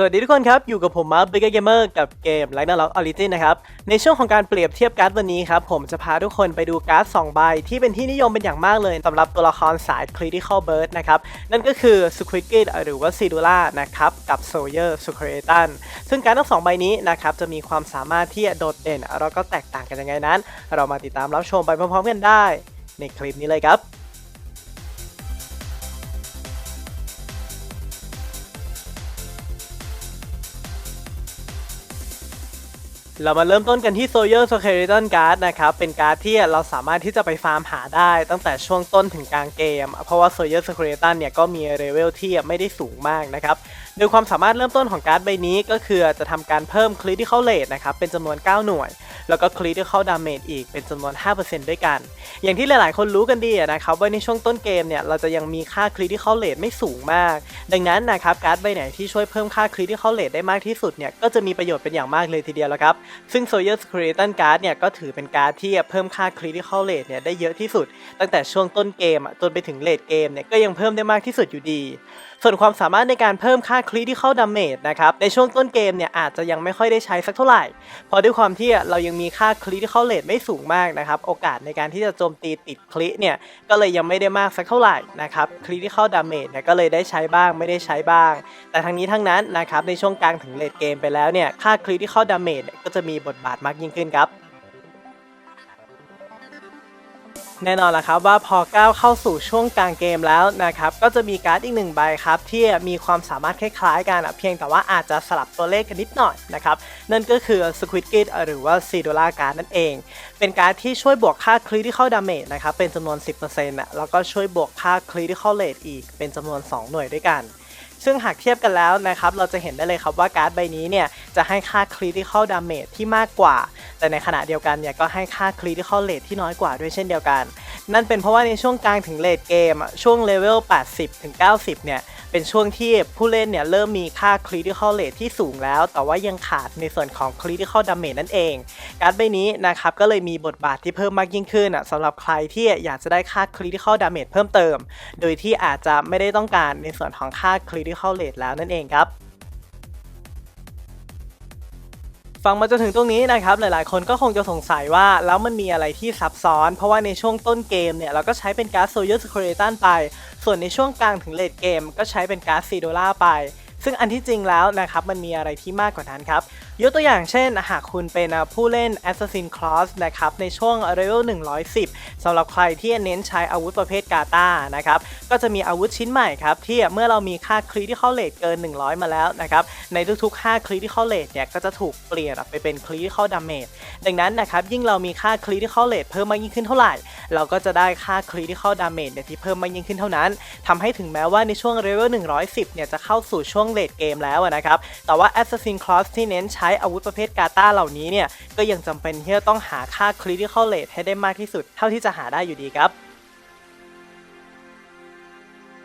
สวัสดีทุกคนครับ อยู่กับผมมาร์คเบิ๊กเกมเมอร์กับเกม l i g h t n a Lock Origin นะครับ ในช่วงของการเปรียบเทียบการ์ดวันนี้ครับ ผมจะพาทุกคนไปดูการ์ด 2 ใบ ที่เป็นที่นิยมเป็นอย่างมากเลยสำหรับตัวละครสาย Critical Burst นะครับ นั่นก็คือ Squid Kid หรือว่า s i d u l a นะครับ กับ Sawyer s c r e t a n ซึ่งการ์ดทั้งสองใบนี้นะครับ จะมีความสามารถที่โดดเด่นแล้วก็แตกต่างกันยังไงนั้น เรามาติดตามรับชมไปพร้อมๆกันได้ ในคลิปนี้เลยครับ เรามาเริ่มต้นกันที่ Sawyer Skeleton Card นะครับ เป็นการ์ดที่เราสามารถที่จะไปฟาร์มหาได้ตั้งแต่ช่วงต้นถึงกลางเกม เพราะว่า Sawyer Skeleton เนี่ยก็มีเลเวลที่ไม่ได้สูงมากนะครับ โดยความสามารถเริ่มต้นของการ์ดใบนี้ก็คือจะทำการเพิ่ม Critical Rate นะครับเป็นจำนวน 9 หน่วย แล้วก็ Critical Damage อีกเป็นจำนวน 5%ด้วยกัน อย่างที่หลาย ๆ คนรู้กันดีนะครับว่าในช่วงต้นเกมเนี่ยเราจะยังมีค่า Critical Rate ไม่สูงมาก ดังนั้นนะครับการ์ดใบไหนที่ช่วยเพิ่มค่า Critical Rate ได้มากที่สุดเนี่ยก็จะมีประโยชน์เป็นอย่างมากเลยทีเดียวแล้วครับซึ่ง Sawyer Skeleton Card เนี่ยก็ถือเป็นการ์ดที่เพิ่มค่า Critical Rate เนี่ยได้เยอะที่สุด ตั้งแต่ช่วงต้นเกมจนไปถึงเลดเกมเนี่ยก็ยังเพิ่มได้มากที่สุดอยู่ดี ส่วนความสามารถในการเพิ่มค่า Critical Damage นะครับ ในช่วงต้นเกมเนี่ยอาจจะยังไม่ค่อยได้ใช้สักเท่าไหร่เพราะด้วยความที่เรายังมีค่า Critical Rate ไม่สูงมากนะครับ โอกาสในการที่จะโจมตีติดคลิเนี่ยก็เลยยังไม่ได้มากสักเท่าไหร่นะครับ Critical Damage เนี่ยก็เลยได้ใช้บ้างไม่ได้ใช้บ้าง แต่ทั้งนี้ทั้งนั้นนะครับในช่วงกลางถึงเลดเกมไปแล้วเนี่ยค่า Critical Damage เนี่ยก็จะมีบทบาทมากยิ่งขึ้นครับ แน่นอนละครับว่าพอก้าวเข้าสู่ช่วงกลางเกมแล้วนะครับก็จะมีการ์ดอีกหนึ่งใบครับที่มีความสามารถคล้ายๆกันเพียงแต่ว่าอาจจะสลับตัวเลขกันนิดหน่อยนะครับนั่นก็คือ Squid Kid หรือว่า s i d o l a การ์ดนั่นเอง เป็นการ์ดที่ช่วยบวกค่า Critical Damage นะครับเป็นจำนวน 10%นะแล้วก็ช่วยบวกค่า Critical Rate อีกเป็นจำนวน 2 หน่วยด้วยกัน ซึ่งหากเทียบกันแล้วนะครับเราจะเห็นได้เลยครับว่าการ์ดใบนี้เนี่ยจะให้ค่า Critical Damage ที่มากกว่า แต่ในขณะเดียวกันเนี่ยก็ให้ค่า Critical Rate ที่น้อยกว่าด้วยเช่นเดียวกัน นั่นเป็นเพราะว่าในช่วงกลางถึงเลดเกมอะช่วงเลเวล 80 ถึง 90 เนี่ย เป็นช่วงที่ผู้เล่นเนี่ยเริ่มมีค่า Critical Rate ที่สูงแล้ว แต่ว่ายังขาดในส่วนของ Critical Damage นั่นเอง การ์ดใบนี้นะครับ ก็เลยมีบทบาทที่เพิ่มมากยิ่งขึ้นอะสำหรับใครที่อยากจะได้ค่า Critical Damage เพิ่มเติม โดยที่อาจจะไม่ได้ต้องการในส่วนของค่า Critical Rate แล้วนั่นเองครับ ฟังมาจนถึงตรงนี้นะครับหลายๆ คนก็คงจะสงสัยว่าแล้วมันมีอะไรที่ซับซ้อน เพราะว่าในช่วงต้นเกมเนี่ยเราก็ใช้เป็นก๊าซโซเยอร์สคร e ตันไป ส่วนในช่วงกลางถึงเลดเกม ก็ใช้เป็นก๊าซซีโดล่าไป ซึ่งอันที่จริงแล้วนะครับมันมีอะไรที่มากกว่านั้นครับ ยกตัวอย่างเช่น หากคุณเป็นผู้เล่น Assassin's Cross นะครับในช่วง Level 110สำหรับใครที่เน้นใช้อาวุธประเภทกาตานะครับก็จะมีอาวุธชิ้นใหม่ครับที่เมื่อเรามีค่า Critical Rate เกิน 100 มาแล้วนะครับในทุกๆ5 Critical Rate เนี่ยก็จะถูกเปลี่ยนไปเป็น Critical Damage ดังนั้นนะครับยิ่งเรามีค่า Critical Rate เพิ่มมากยิ่งขึ้นเท่าไหร่ เราก็จะได้ค่า Critical Damage เนี่ยที่เพิ่มมากยิ่งขึ้นเท่านั้นทำให้ถึงแม้ว่าในช่วง Level 110 เนี่ยจะเข้าสู่ช่วงเลดเกมแล้วนะครับแต่ว่า Assassin's Cross ที่เน้นใช้อาวุธประเภทกาตาเหล่านี้เนี่ยก็ยังจำเป็นที่จะต้องหาค่าคริติคอลเลทให้ได้มากที่สุด เท่าที่จะหาได้อยู่ดีครับ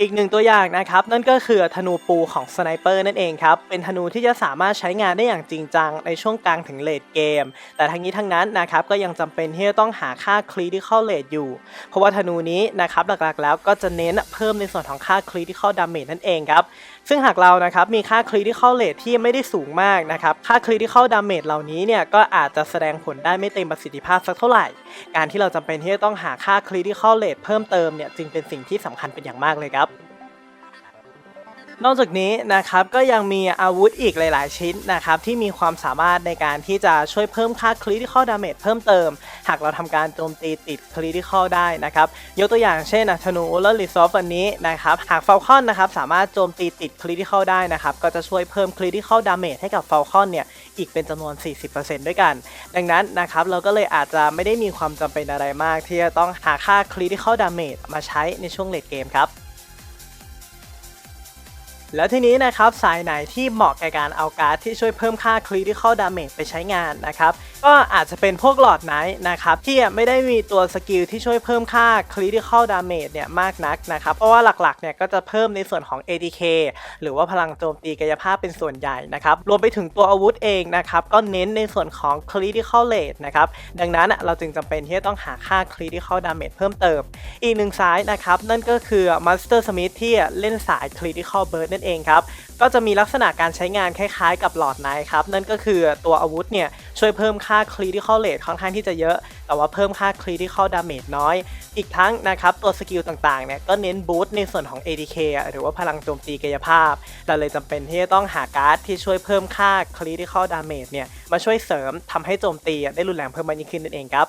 อีกหนึ่งตัวอย่างนะครับนั่นก็คือธนูปูของสไนเปอร์นั่นเองครับเป็นธนูที่จะสามารถใช้งานได้อย่างจริงจังในช่วงกลางถึงเลดเกม แต่ทั้งนี้ทั้งนั้นนะครับก็ยังจำเป็นที่จะต้องหาค่า Critical Rate อยู่ เพราะว่าธนูนี้นะครับหลักๆแล้วก็จะเน้นเพิ่มในส่วนของค่า Critical Damage นั่นเองครับซึ่งหากเรานะครับมีค่า Critical Rate ที่ไม่ได้สูงมากนะครับค่า Critical Damage เหล่านี้เนี่ยก็อาจจะแสดงผลได้ไม่เต็มประสิทธิภาพสักเท่าไหร่ การที่เราจำเป็นที่จะต้องหาค่า Critical Rate เพิ่มเติมเนี่ยจึงเป็นสิ่งที่สำคัญเป็นอย่างมากเลยครับ นอกจากนี้นะครับก็ยังมีอาวุธอีกหลาย ๆ ชิ้นนะครับที่มีความสามารถในการที่จะช่วยเพิ่มค่า Critical Damage เพิ่มเติม หากเราทำการโจมตีติด Critical ได้นะครับยกตัวอย่างเช่นธนูเลอร์ลิซอฟอันนี้นะครับหาก Falcon นะครับสามารถโจมตีติด Critical ได้นะครับก็จะช่วยเพิ่ม Critical Damage ให้กับ Falcon เนี่ยอีกเป็นจำนวน 40%ด้วยกัน ดังนั้นนะครับเราก็เลยอาจจะไม่ได้มีความจำเป็นอะไรมาก ที่จะต้องหาค่า Critical Damage มาใช้ในช่วงเลดเกมครับ แล้วทีนี้นะครับสายไหนที่เหมาะแก่การเอาการ์ดที่ช่วยเพิ่มค่า Critical Damage ไปใช้งานนะครับ ก็อาจจะเป็นพวกหลอดไนท์นะครับที่ไม่ได้มีตัวสกิลที่ช่วยเพิ่มค่า critical damage เนี่ยมากนักนะครับเพราะว่าหลักๆเนี่ยก็จะเพิ่มในส่วนของ ADK หรือว่าพลังโจมตีกายภาพเป็นส่วนใหญ่นะครับรวมไปถึงตัวอาวุธเองนะครับก็เน้นในส่วนของ critical rate นะครับดังนั้นเราจึงจำเป็นที่จะต้องหาค่า critical damage เพิ่มเติม อีกหนึ่งสายนะครับนั่นก็คือ Master Smith ที่เล่นสาย critical burst นั่นเองครับก็จะมีลักษณะการใช้งานคล้ายๆ กับหลอดไนท์ครับนั่นก็คือตัวอาวุธเนี่ย ช่วยเพิ่มค่า critical rate ค่อนข้างที่จะเยอะ แต่ว่าเพิ่มค่า critical damage น้อย อีกทั้งนะครับตัวสกิลต่างๆเนี่ยก็เน้นบูสต์ในส่วนของ ADK หรือว่าพลังโจมตีกายภาพ เราเลยจำเป็นที่จะต้องหาการ์ดที่ช่วยเพิ่มค่า critical damage เนี่ยมาช่วยเสริมทำให้โจมตีได้รุนแรงเพิ่มมากยิ่งขึ้นนั่นเองครับ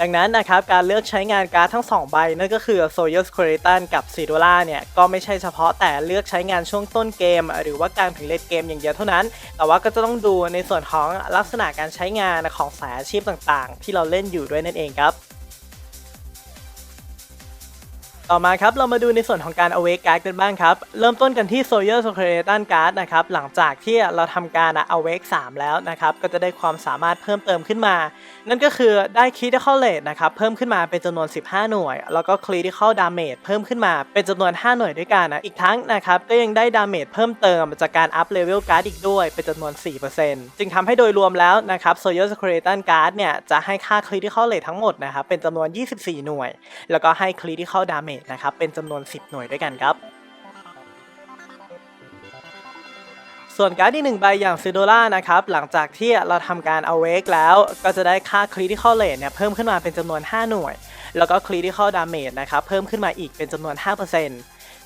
ดังนั้นนะครับการเลือกใช้งานการ์ดทั้ง 2 ใบ นั่นก็คือ s o y u s c u r e t a n กับ c i d o l a เนี่ย ก็ไม่ใช่เฉพาะแต่เลือกใช้งานช่วงต้นเกม หรือว่ากลางถึงเลดเกมอย่างเดียวเท่านั้น แต่ว่าก็จะต้องดูในส่วนของลักษณะการใช้งานของสายอาชีพต่างๆ ที่เราเล่นอยู่ด้วยนั่นเองครับ ต่อมาครับเรามาดูในส่วนของการ awake card กันบ้างครับ เริ่มต้นกันที่ Sawyer s o c r e t a n Card นะครับหลังจากที่เราทำการ awake 3 แล้วนะครับก็จะได้ความสามารถเพิ่มเติมขึ้นมา นั่นก็คือได้ critical rate นะครับเพิ่มขึ้นมาเป็นจำนวน 15 หน่วย แล้วก็ critical damage เพิ่มขึ้นมาเป็นจำนวน 5 หน่วยด้วยกันนะอีกทั้งนะครับก็ยังได้ damage เพิ่มเติมจากการ up level card อีกด้วยเป็นจำนวน 4%จึงทำให้โดยรวมแล้วนะครับ Sawyer s o c r e t a n Card เนี่ยจะให้ค่า critical rate ทั้งหมดนะครับเป็นจำนวน 24 หน่วย แล้วก็ให้ critical damage นะครับ เป็นจำนวน 10 หน่วยด้วยกันครับ ส่วนการ์ดที่หนึ่งใบอย่างซิโดล่านะครับ หลังจากที่เราทำการเอาเวกแล้ว ก็จะได้ค่า critical rate เนี่ยเพิ่มขึ้นมาเป็นจำนวน 5 หน่วย แล้วก็ critical damage นะครับเพิ่มขึ้นมาอีกเป็นจำนวน 5%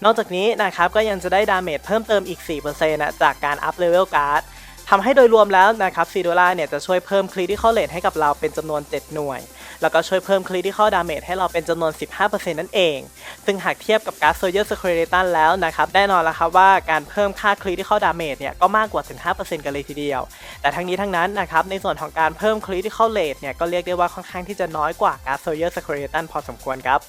นอกจากนี้นะครับก็ยังจะได้ damage เพิ่มเติมอีก 4%นะจากการ up level card ทำให้โดยรวมแล้วนะครับซีโดล่าเนี่ยจะช่วยเพิ่ม critical rate ให้กับเราเป็นจำนวน 7 หน่วย แล้วก็ช่วยเพิ่ม critical damage ให้เราเป็นจำนวน 15%นั่นเอง ซึ่งหากเทียบกับการ์ด Soldier Skeleton แล้วนะครับแน่นอนแล้วครับว่าการเพิ่มค่า critical damage เนี่ยก็มากกว่าถึง 5%กันเลยทีเดียว แต่ทั้งนี้ทั้งนั้นนะครับในส่วนของการเพิ่ม critical rate เนี่ยก็เรียกได้ว่าค่อนข้างที่จะน้อยกว่าการ์ด Soldier Skeleton พอสมควรครับ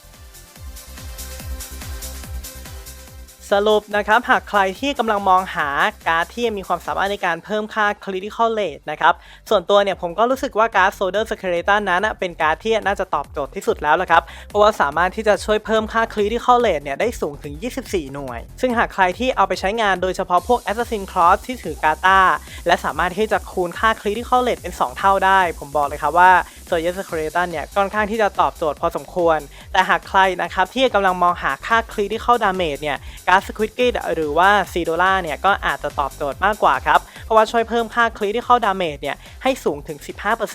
สรุปนะครับ หากใครที่กำลังมองหาการ์ดที่มีความสามารถในการเพิ่มค่า critical rate นะครับ ส่วนตัวเนี่ยผมก็รู้สึกว่าการ์ด solder Skeleton นั้นเป็นการ์ดที่น่าจะตอบโจทย์ที่สุดแล้วละครับ เพราะว่าสามารถที่จะช่วยเพิ่มค่า critical rate เนี่ยได้สูงถึง 24 หน่วย ซึ่งหากใครที่เอาไปใช้งานโดยเฉพาะพวก Assassin Cross ที่ถือกาตาและสามารถที่จะคูณค่า critical rate เป็น 2 เท่าได้ ผมบอกเลยครับว่า Soldier Skeleton เนี่ยค่อนข้างที่จะตอบโจทย์พอสมควร แต่หากใครนะครับที่กำลังมองหาค่า critical damage เนี่ยการ์ด Squid Kid หรือว่า c d o l a เนี่ยก็อาจจะตอบโจทย์มากกว่าครับ เพราะว่าช่วยเพิ่มค่า critical damage เนี่ยให้สูงถึง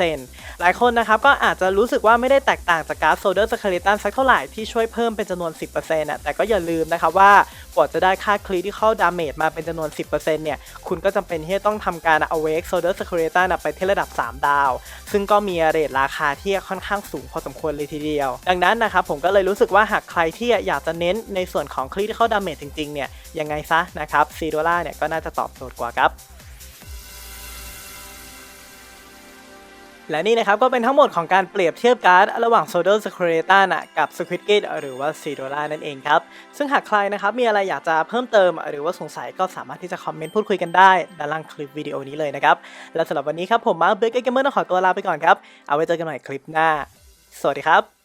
15%หลายคนนะครับก็อาจจะรู้สึกว่าไม่ได้แตกต่างจากการ์ด Soldier Skeleton สักเท่าไหร่ที่ช่วยเพิ่มเป็นจำนวน 10%น่ะแต่ก็อย่าลืมนะครับว่ากว่าจะได้ค่า critical damage มาเป็นจำนวน 10%เนี่ยคุณก็จำเป็นที่จะต้องทำการ awake Soldier Skeleton ไปที่ระดับ 3 ดาว ซึ่งก็มีเรทราคาที่ค่อนข้างสูงพอสมควรเลยทีเดียว ดังนั้นนะครับผมก็เลยรู้สึกว่าหากใครที่อยากจะเน้นในส่วนของ critical damage จริงๆเนี่ยยังไงซะนะครับซีโดล่าเนี่ยก็น่าจะตอบโจทย์กว่าครับ และนี่นะครับก็เป็นทั้งหมดของการเปรียบเทียบการ์ดระหว่าง s o d o s c r e t a นะกับ Squid Gate หรือว่า s i d o l a นั่นเองครับ ซึ่งหากใครนะครับมีอะไรอยากจะเพิ่มเติม หรือว่าสงสัยก็สามารถที่จะคอมเมนต์พูดคุยกันได้ด้านล่างคลิปวิดีโอนี้เลยนะครับ และสำหรับวันนี้ครับผมมาร์คเบเกอร์เกมเมอร์ต้องขอตัวลาไปก่อนครับ เอาไว้เจอกันใหม่คลิปหน้า สวัสดีครับ